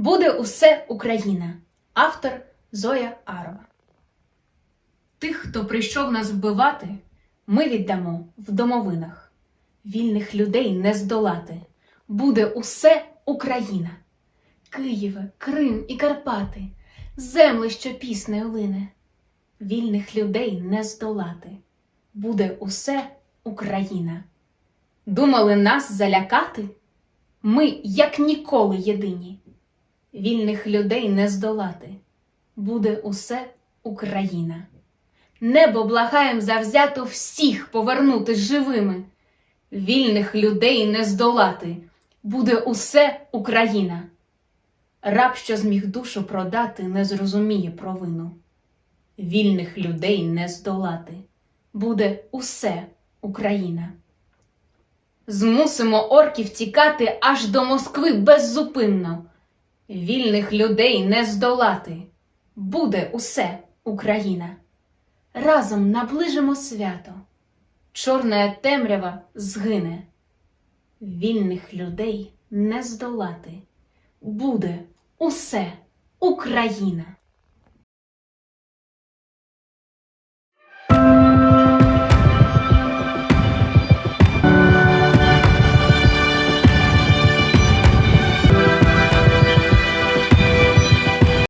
Буде усе Україна. Автор Зоя Арова. Тих, хто прийшов нас вбивати, ми віддамо в домовинах. Вільних людей не здолати. Буде усе Україна. Києве, Крим і Карпати, земли, що піснею лине. Вільних людей не здолати. Буде усе Україна. Думали нас залякати? Ми, як ніколи, єдині. Вільних людей не здолати. Буде усе Україна. Небо благаєм завзято всіх повернути живими. Вільних людей не здолати. Буде усе Україна. Раб, що зміг душу продати, не зрозуміє провину. Вільних людей не здолати. Буде усе Україна. Змусимо орків тікати аж до Москви беззупинно. Вільних людей не здолати. Буде усе Україна. Разом наближимо свято. Чорна темрява згине. Вільних людей не здолати. Буде усе Україна.